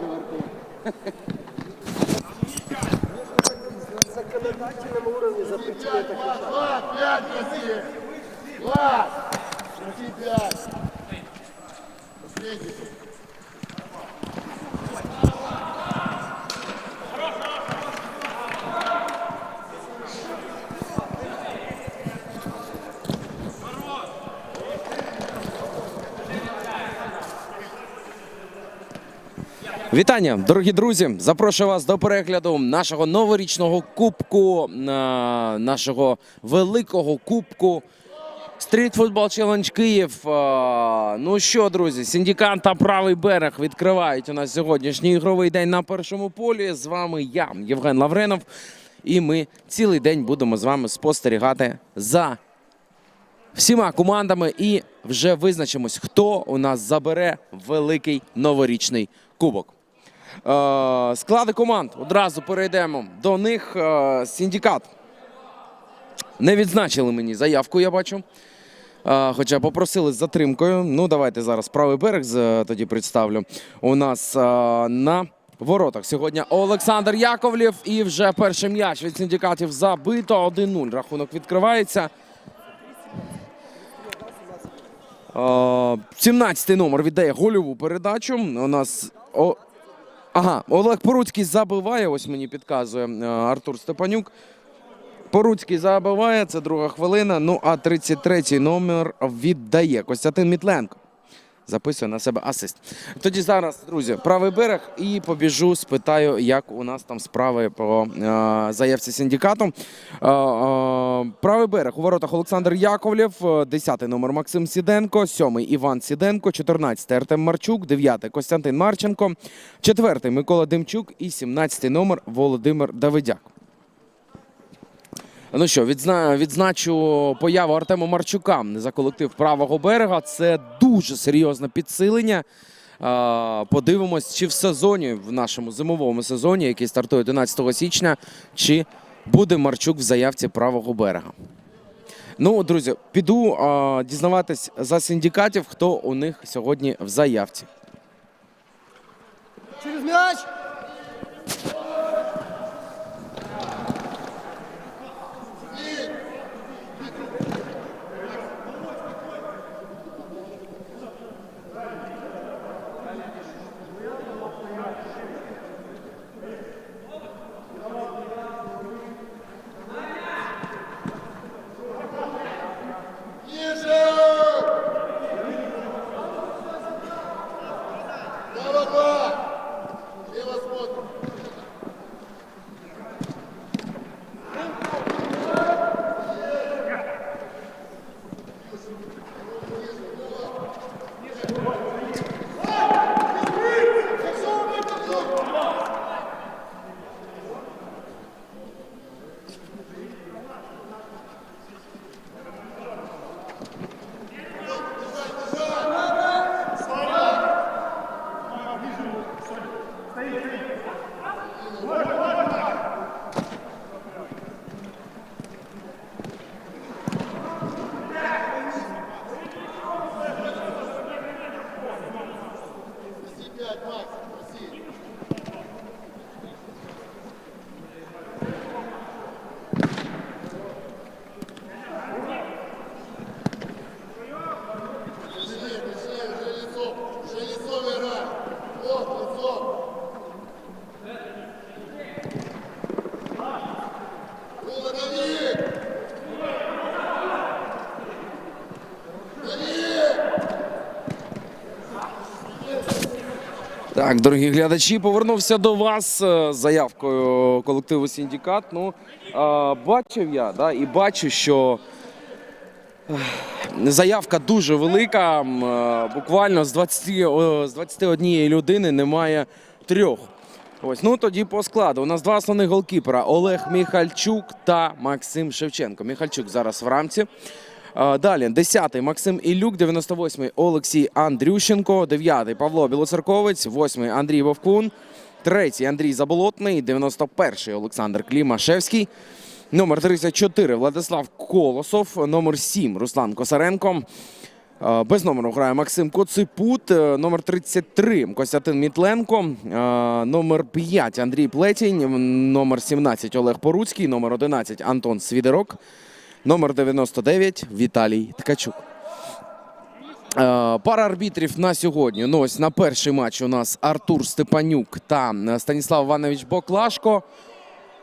я скучив, Вітання, дорогі друзі! Запрошую вас до перегляду нашого новорічного кубку, е, нашого великого кубку. Стріт Футбол Челендж Київ. Е, Ну що, друзі, синдикат та правий берег відкривають у нас сьогоднішній ігровий день на першому полі. З вами я, Євген Лавренов. І ми цілий день будемо з вами спостерігати за всіма командами і вже визначимось, хто у нас забере великий новорічний кубок. Е, склади команд одразу перейдемо до них. Е, синдикат. Не відзначили мені заявку, я бачу. Е, Хоча попросили з затримкою. Ну, давайте зараз правий берег тоді представлю. У нас на воротах сьогодні Олександр Яковлєв. І вже перший м'яч від синдикатів забито. 1-0. Рахунок відкривається. Е, 17-й номер віддає гольову передачу. У нас. Ага, Олег Поруцький забиває. Ось мені підказує е, Артур Степанюк. Поруцький забиває, це друга хвилина. Ну а 33-й номер віддає Костянтин Мітленко. Записує на себе асист. Тоді зараз, друзі, правий берег і побіжу, спитаю, як у нас там справи по е, заявці синдикату. Е, е, правий берег у воротах Олександр Яковлєв, 10-й номер Максим Сіденко, 7-й Іван Сіденко, 14-й Артем Марчук, 9-й Костянтин Марченко, 4-й Микола Демчук і 17-й номер Володимир Давидяк. Ну що, відзна... відзначу появу Артема Марчука за колектив правого берега. Це дуже серйозне підсилення. Подивимось, чи в сезоні, в нашому зимовому сезоні, який стартує 11 січня, чи буде Марчук в заявці правого берега. Ну, друзі, піду а, дізнаватись за синдикатів, хто у них сьогодні в заявці. Через мяч! Так, дорогі глядачі, повернувся до вас е, з заявкою колективу Сіндікат. Ну, е, бачив я, да, і бачу, що заявка дуже велика. Е, Буквально з 20, з 21 людини немає трьох. Ось, ну тоді по складу. У нас два основних голкіпера: Олег Міхальчук та Максим Шевченко. Міхальчук зараз в рамці. Далі 10-й Максим Ілюк, 98-й Олексій Андрющенко, 9-й Павло Білоцерковець, 8-й Андрій Вовкун, 3-й Андрій Заболотний, 91-й Олександр Клімашевський, номер 34 Владислав Колосов, номер 7 Руслан Косаренко, Без номеру грає Максим Коципут, е, номер 33 Костянтин Мітленко, номер 5 Андрій Плетінь, номер 17 Олег Поруцький, номер 11 Антон Свідерок, номер 99 Віталій Ткачук. Е, Пара арбітрів на сьогодні. Ну, ось на перший матч у нас Артур Степанюк та Станіслав Іванович Боклашко.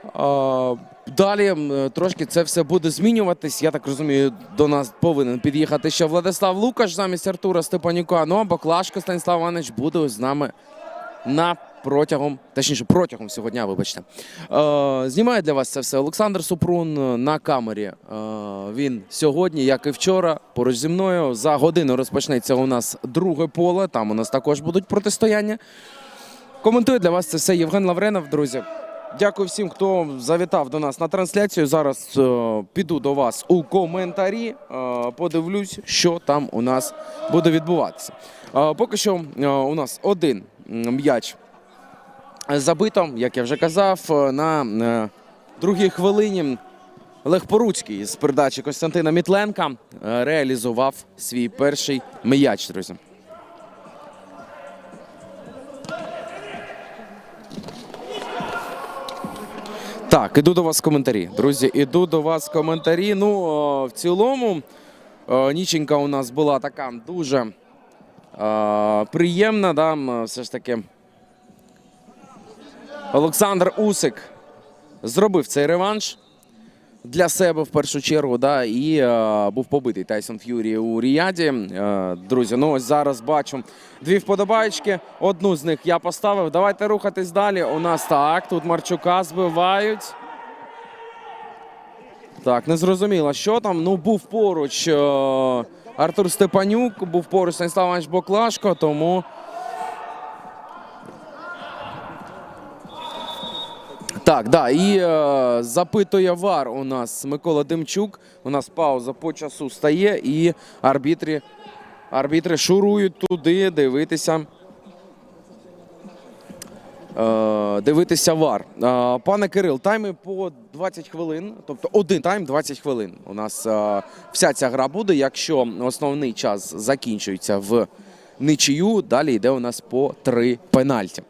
Е, Далі трошки це все буде змінюватись. Я так розумію, до нас повинен під'їхати ще Владислав Лукаш замість Артура Степанюка. Ну а Боклашко Станіслав Іванович буде з нами на протягом, точніше, протягом всього дня, вибачте. Е, знімає для вас це все Олександр Супрун е, на камері. Е, він сьогодні, як і вчора, поруч зі мною. За годину розпочнеться у нас друге поле. Там у нас також будуть протистояння. Коментує для вас це все Євген Лавренов, друзі. Дякую всім, хто завітав до нас на трансляцію. Зараз е, піду до вас у коментарі. е, подивлюсь, що там у нас буде відбуватися. Е, поки що е, у нас один м'яч забито, як я вже казав, е, на е, другій хвилині. Олег Поруцький з передачі Костянтина Мітленка е, реалізував свій перший м'яч, друзі. Так, іду до вас коментарі. Друзі, іду до вас коментарі. Ну, в цілому, ніченька у нас була така дуже приємна. Да? Все ж таки. Олександр Усик зробив цей реванш для себе в першу чергу, да, і е, був побитий Тайсон Ф'юрі у Ріаді. Е, друзі, ну ось зараз бачу дві вподобаєчки. Одну з них я поставив. Давайте рухатись далі. У нас так. Тут Марчука збивають. Так, не зрозуміло, що там. Ну, був поруч е, Артур Степанюк, був поруч Станіслав Іванович Боклашко, тому. Так, да, і е, запитує вар у нас Микола Демчук. У нас пауза по часу стає, і арбітри, арбітри шурують туди дивитися. Е, дивитися вар. Е, пане Кирил, тайми по 20 хвилин, тобто один тайм 20 хвилин. У нас е, вся ця гра буде. Якщо основний час закінчується в нічию, далі йде у нас по три пенальті.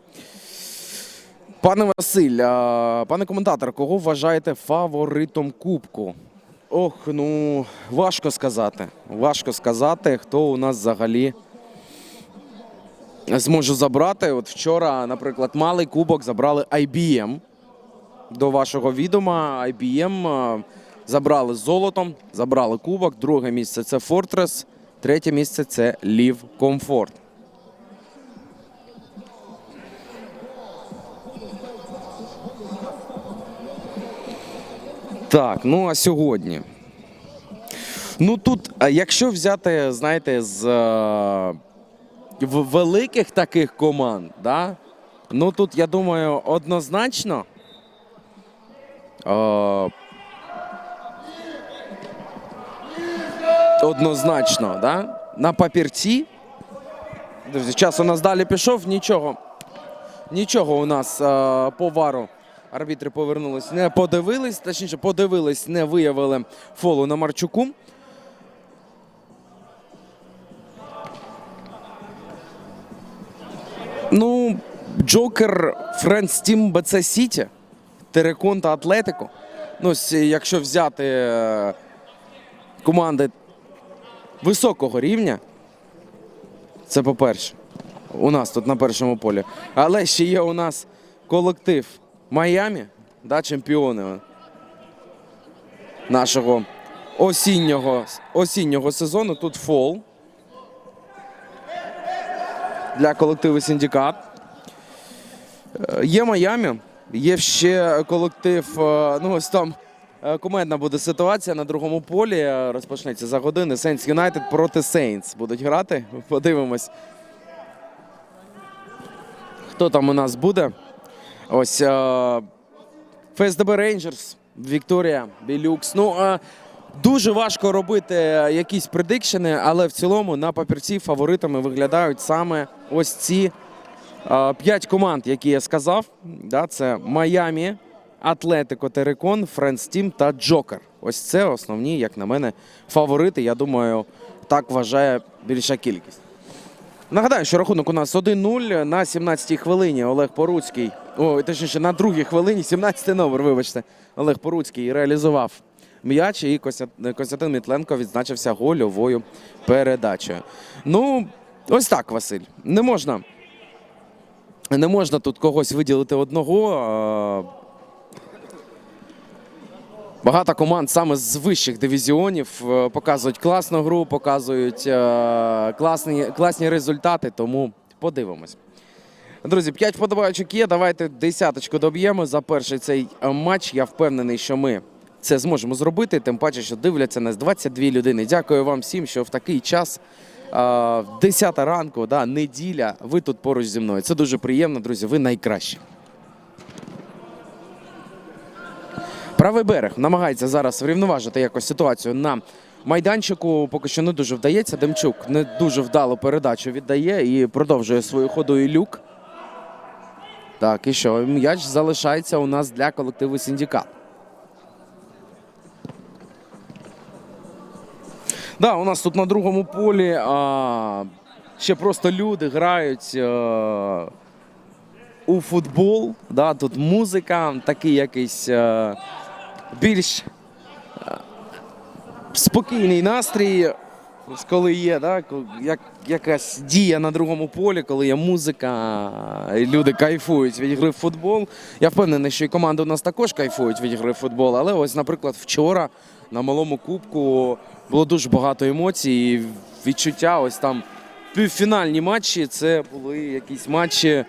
Пане Василь, пане коментатор, кого вважаєте фаворитом Кубку? Ох, ну важко сказати. Важко сказати, хто у нас взагалі зможе забрати. От вчора, наприклад, малий кубок забрали IBM. До вашого відома IBM забрали золотом, забрали кубок. Друге місце це Fortress, третє місце це Лів Комфорт. Так, ну а сьогодні. Ну тут, якщо взяти, знаєте, з е, великих таких команд, да? ну тут, я думаю, однозначно. Е, однозначно, да? на папірці. Друзі, час у нас далі пішов, нічого. Нічого у нас е, по арбітри повернулись, не подивились, точніше, подивились, не виявили фолу на Марчуку. Ну, Джокер Френдс Тім БЦ Сіті, Терекон та Атлетико. Ну, якщо взяти е, команди високого рівня, це по-перше, у нас тут на першому полі. Але ще є у нас колектив Майамі, да, чемпіони нашого осіннього, осіннього сезону. Тут фол для колективу Синдикат. Е, Є Майамі, є ще колектив. е, Ну, ось там е, кумедна буде ситуація на другому полі. е, Розпочнеться за години. Сейнс Юнайтед проти Сейнс будуть грати. Подивимось. Хто там у нас буде? Ось е, ФСДБ Рейнджерс, Вікторія, Білюкс. Ну, е, дуже важко робити е, якісь предикшени, але в цілому на папірці фаворитами виглядають саме ось ці е, п'ять команд, які я сказав. Це Майамі, Атлетико Терекон, Френдс Тім та Джокер. Ось це основні, як на мене, фаворити. Я думаю, так вважає більша кількість. Нагадаю, що рахунок у нас 1-0 на 17-й хвилині. Олег Поруцький, о, точніше, на другій хвилині, 17-й номер, вибачте. Олег Поруцький реалізував м'яч, і Костя- Костянтин Мітленко відзначився гольовою передачею. Ну, ось так, Василь. Не можна. Не можна тут когось виділити одного. Багато команд саме з вищих дивізіонів е, показують класну гру, показують е, класні, класні результати, тому подивимось. Друзі, 5 вподобайочок є. Давайте десяточку доб'ємо за перший цей е, матч. Я впевнений, що ми це зможемо зробити. Тим паче, що дивляться нас 22 людини. Дякую вам всім, що в такий час, е, 10 ранку, да, неділя, ви тут поруч зі мною. Це дуже приємно, друзі. Ви найкращі. Правий берег намагається зараз врівноважити якось ситуацію на майданчику. Поки що не дуже вдається. Демчук не дуже вдалу передачу віддає і продовжує свою ходу Ілюк. Так, і що? М'яч залишається у нас для колективу Сіндікат. Да, у нас тут на другому полі а, ще просто люди грають а, у футбол. Да, тут музика, такий якийсь а, більш спокійний настрій, коли є, да, як, якась дія на другому полі, коли є музика, і люди кайфують від гри в футбол. Я впевнений, що і команди у нас також кайфують від гри в футбол. Але ось, наприклад, вчора на малому кубку було дуже багато емоцій, і відчуття. Ось там півфінальні матчі. Це були якісь матчі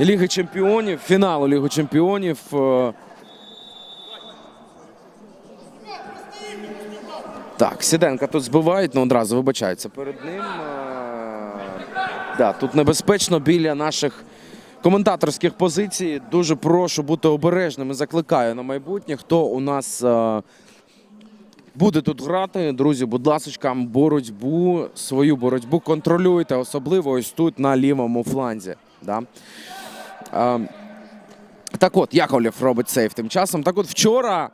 Ліги Чемпіонів, фіналу Ліги Чемпіонів. Так, Сіденка тут збивають, ну одразу вибачаються перед ним. Е, Да, тут небезпечно біля наших коментаторських позицій. Дуже прошу бути обережними. Закликаю на майбутнє. Хто у нас е, буде тут грати, друзі, будь ласка, боротьбу, свою боротьбу контролюйте, особливо ось тут на лівому фланзі. Да? Е, так от, Яковлєв робить сейф тим часом. Так от вчора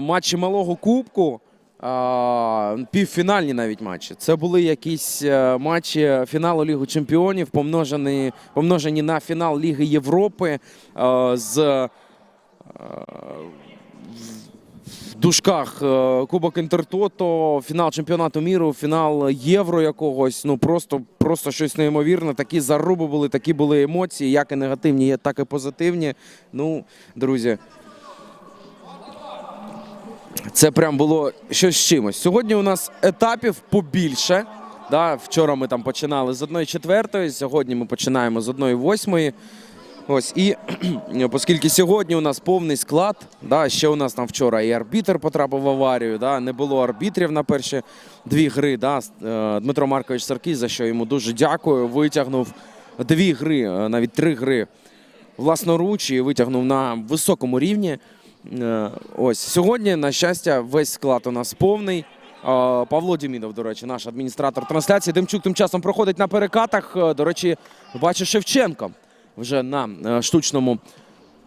матчі малого кубку, півфінальні навіть матчі. Це були якісь е, матчі фіналу Ліги Чемпіонів, помножені, помножені на фінал Ліги Європи е, з е, в дужках Кубок Інтертото, фінал чемпіонату міру, фінал Євро якогось. Ну просто, просто щось неймовірне. Такі заруби були, такі були емоції, як і негативні, так і позитивні. Ну, друзі. Це прям було щось з чимось. Сьогодні у нас етапів побільше. Да, вчора ми там починали з 1-4, сьогодні ми починаємо з 1-8. Ось і оскільки сьогодні у нас повний склад, да, ще у нас там вчора і арбітр потрапив в аварію, да, не було арбітрів на перші дві гри. Да, е, Дмитро Маркович Саркій, за що йому дуже дякую. Витягнув дві гри, е, навіть три гри власноруч і витягнув на високому рівні. Е, Ось сьогодні, на щастя, весь склад у нас повний. Е, Павло Дімідов, до речі, наш адміністратор трансляції. Демчук тим часом проходить на перекатах. Е, До речі, бачу Шевченко вже на штучному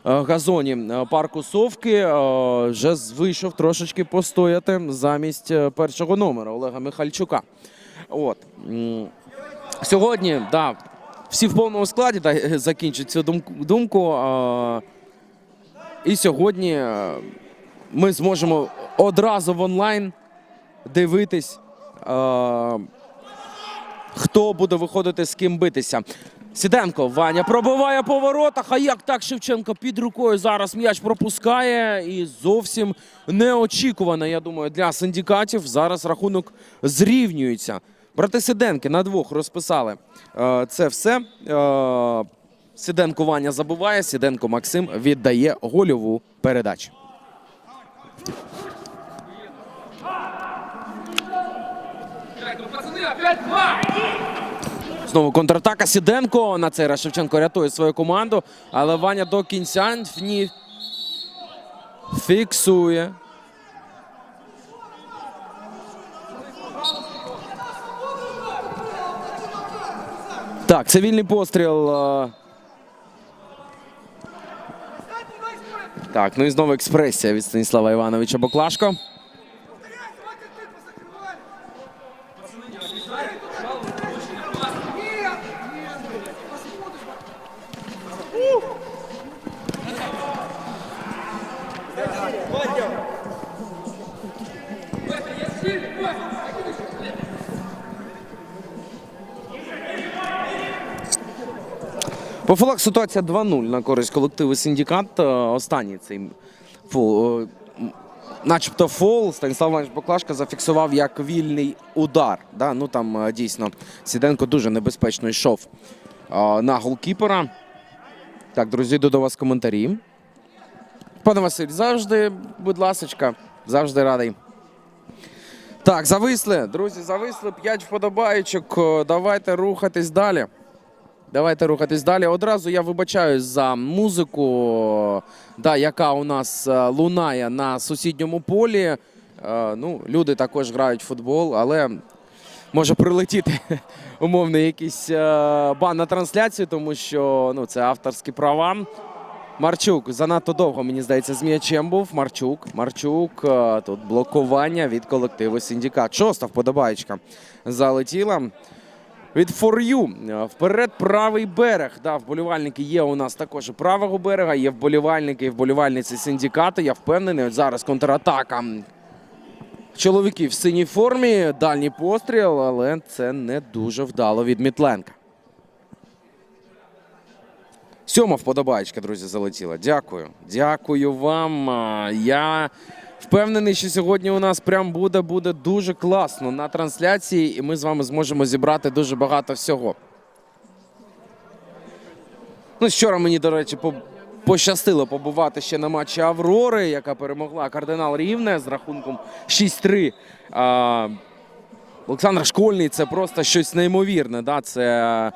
газоні парку Совки. Вже вийшов трошечки постояти замість першого номера Олега Михальчука. От. Сьогодні, да, всі в повному складі да, закінчать цю думку. І сьогодні е, ми зможемо одразу в онлайн дивитись, е, хто буде виходити з ким битися. Сіденко, Ваня пробиває по воротах. А як так Шевченко під рукою зараз м'яч пропускає і зовсім неочікувано, я думаю, для синдикатів. Зараз рахунок зрівнюється. Брати Сиденки на двох розписали е, це все. Е, Сиденко Ваня забуває, Сиденко Максим віддає гольову передачу. Знову контратака Сіденко. На цей раз Шевченко рятує свою команду. Але Ваня до кінця в ній фіксує. Так, це вільний постріл. Так, ну і знову експресія від Станіслава Івановича Боклашко. По фолах ситуація 2-0 на користь колективу Синдикат. Е, Останній цей фол, е, начебто фол. Станіслав Іванович Баклашка зафіксував як вільний удар. Да? Ну там е, дійсно Сіденко дуже небезпечно йшов на голкіпера. Так, друзі, йду до вас коментарі. Пане Василь, завжди, будь ласочка, завжди радий. Так, зависли. Друзі, зависли. П'ять вподобаєчок. Е, Давайте рухатись далі. Давайте рухатись далі. Одразу я вибачаюсь за музику, да, яка у нас е, лунає на сусідньому полі. Е, Ну, люди також грають в футбол, але може прилетіти умовний якийсь е, бан на трансляцію, тому що ну, це авторські права. Марчук занадто довго, мені здається, з м'ячем був. Марчук. Марчук. Тут блокування від колективу Синдикат. Шоста вподобаєчка залетіла. Від. Е, Вперед правий берег. Да, вболівальники є у нас також і правого берега, є вболівальники і вболівальниці синдикату. Я впевнений, от зараз контратака. Чоловіків в синій формі, дальній постріл, але це не дуже вдало від Мітленка. Сьома вподобаєчка, друзі, залетіла. Дякую. Дякую вам. Я впевнений, що сьогодні у нас прям буде, буде дуже класно на трансляції, і ми з вами зможемо зібрати дуже багато всього. Ну, вчора мені, до речі, по- пощастило побувати ще на матчі Аврори, яка перемогла кардинал Рівне з рахунком 6-3. А, Олександр Школьний це просто щось неймовірне. Да? Це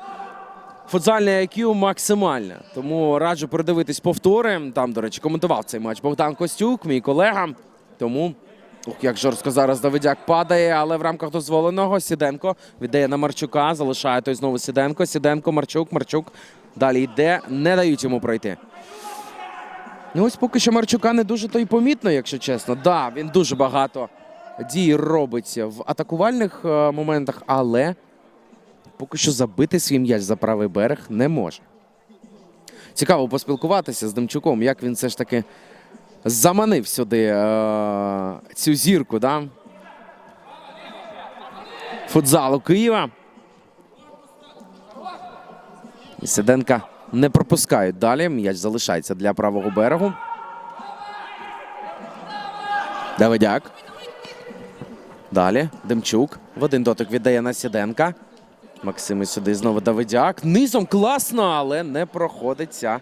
футзальне IQ максимальне. Тому раджу передивитись повтори. Там, до речі, коментував цей матч Богдан Костюк, мій колега. Тому, як жорстко зараз Давидяк падає, але в рамках дозволеного Сіденко віддає на Марчука, залишає той знову Сіденко. Сіденко, Марчук, Марчук. Далі йде, не дають йому пройти. Ну ось поки що Марчука не дуже то й помітно, якщо чесно. Да, він дуже багато дій робить в атакувальних е, моментах, але поки що забити свій м'яч за правий берег не може. Цікаво поспілкуватися з Демчуком, як він все ж таки заманив сюди е, цю зірку, да? футзалу Києва. І Сиденка не пропускають далі. М'яч залишається для правого берегу. Давидяк. Далі Демчук. В один дотик віддає на Сіденка. Максим сюди знову Давидяк. Низом класно, але не проходить ця.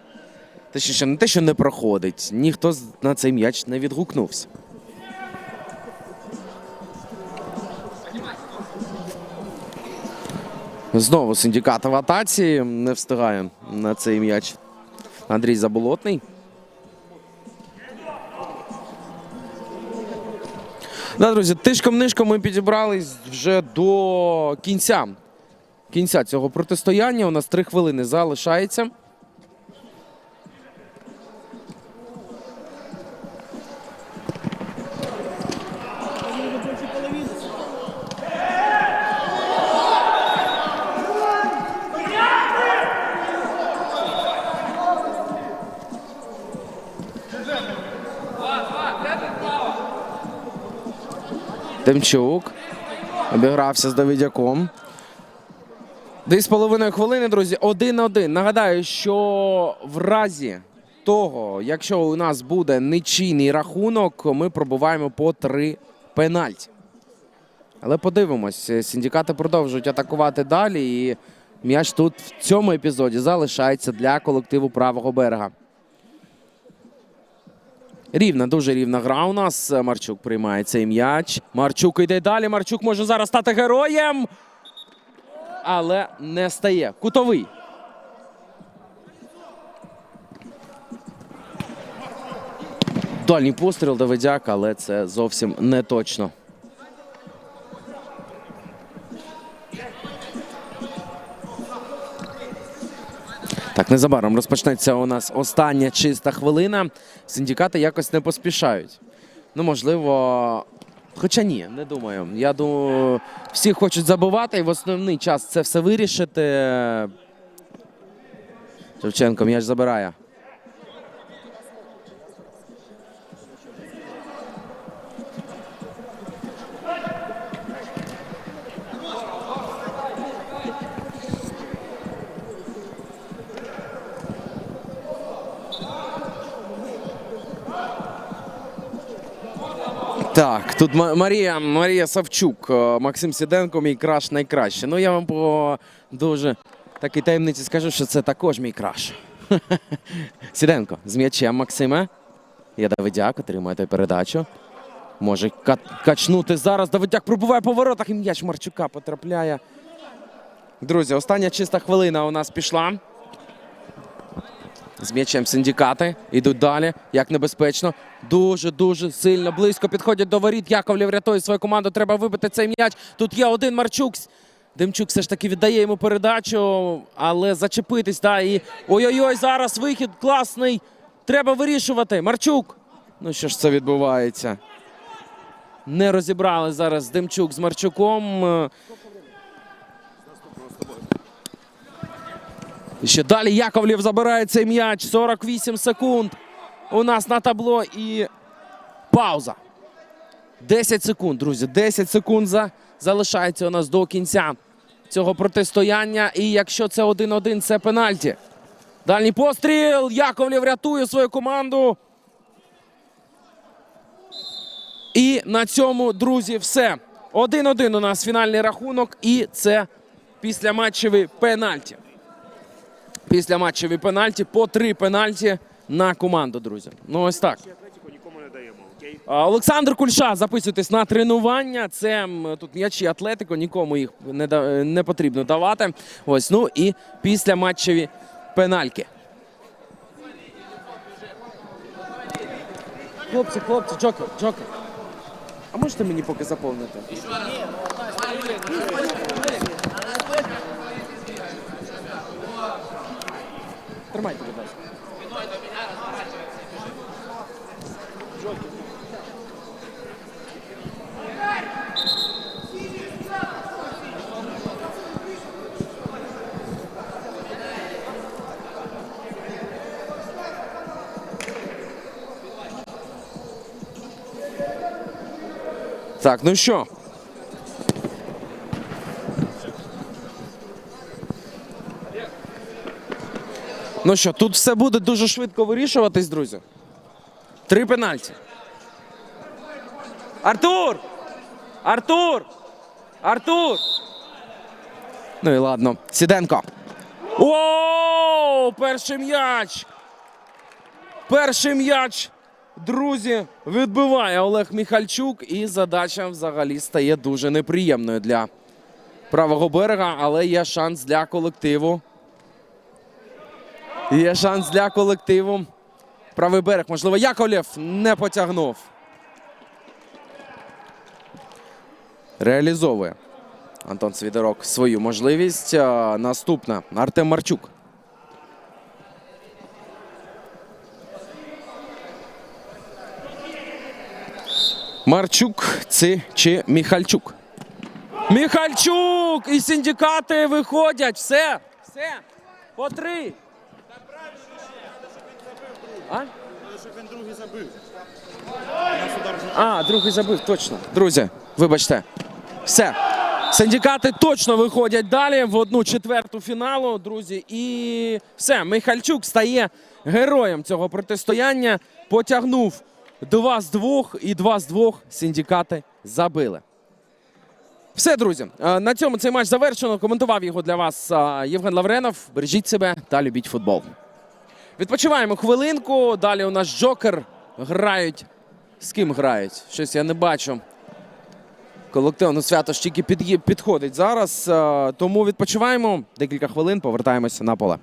Точніше, не те, що не проходить. Ніхто на цей м'яч не відгукнувся. Знову синдикат в атаці. Не встигає на цей м'яч Андрій Заболотний. Да, друзі, тишком-нишком ми підібрались вже до кінця. Кінця цього протистояння. У нас три хвилини залишається. Демчук обігрався з Давидяком. Дві з половиною хвилини, друзі, один-один. Нагадаю, що в разі того, якщо у нас буде нечийний рахунок, ми пробуваємо по три пенальті. Але подивимось, синдикати продовжують атакувати далі, і м'яч тут в цьому епізоді залишається для колективу правого берега. Рівна, дуже рівна гра у нас. Марчук приймає цей м'яч. Марчук йде далі. Марчук може зараз стати героєм. Але не стає. Кутовий. Дальній постріл Давидяк, але це зовсім не точно. Так, незабаром розпочнеться у нас остання чиста хвилина. Синдикати якось не поспішають. Ну, можливо, Хоча ні, не думаю. Я думаю, всі хочуть забувати і в основний час це все вирішити. Шевченко м'яч забирає. Так, тут Марія, Марія Савчук, е, Максим Сіденко, мій краш найкраще. Ну я вам по дуже такій таємниці скажу, що це також мій краш. Сіденко з м'ячем Максиме. Я Давидяк, отримує передачу. Може качнути зараз. Давидяк пробуває по воротах і м'яч Марчука потрапляє. Друзі, остання чиста хвилина у нас пішла. З м'ячем синдикати. Йдуть далі. Як небезпечно. Дуже дуже сильно близько підходять до воріт. Яковлів рятує свою команду. Треба вибити цей м'яч. Тут є один Марчук. Демчук все ж таки віддає йому передачу, але зачепитись. Да, і ой-ой-ой, зараз вихід класний. Треба вирішувати. Марчук. Ну що ж це відбувається? Не розібрали зараз Демчук з Марчуком. Е, І ще далі Яковлів забирає цей м'яч. 48 секунд. У нас на табло і пауза. 10 секунд, друзі. 10 секунд за... залишається у нас до кінця цього протистояння. І якщо це 1-1, це пенальті. Дальній постріл. Яковлів рятує свою команду. І на цьому, друзі, все. 1-1 у нас фінальний рахунок. І це післяматчевий пенальті. Після матчеві пенальті по три пенальті на команду, друзі. Ну ось так. Олександр Кульша, записуйтесь на тренування. Це тут м'ячі Атлетико, нікому їх не, да- не потрібно давати. Ось, ну і після матчеві пенальки. Хлопці, хлопці, Джокер, Джокер. А можете мені поки заповнити? Тримайте, будь ласка. Так, ну що? Ну що, тут все буде дуже швидко вирішуватись, друзі. Три пенальті. Артур! Артур! Артур! Ну і ладно. Сіденко. О, перший м'яч! Перший м'яч, друзі, відбиває Олег Міхальчук. І задача взагалі стає дуже неприємною для правого берега, але є шанс для колективу. Є шанс для колективу. Правий берег, можливо, Яковлєв не потягнув. Реалізовує Антон Свідорок свою можливість. Наступна Артем Марчук. Марчук це чи Міхальчук? Міхальчук! І синдикати виходять. Все. Все. По три. А? Щоб він другий забив. А, другий забив, точно. Друзі, вибачте. Все. Синдикати точно виходять далі в одну четверту фіналу, друзі. І все, Михальчук стає героєм цього протистояння. Потягнув два з двох і два з двох синдикати забили. Все, друзі. е, На цьому цей матч завершено. Коментував його для вас е, Євген Лавренов. Бережіть себе та любіть футбол. Відпочиваємо хвилинку. Далі у нас Джокер грають. З ким грають? Щось я не бачу. Колектив ну, свято ж тільки підходить зараз. е, Тому відпочиваємо. Декілька хвилин повертаємося на поле.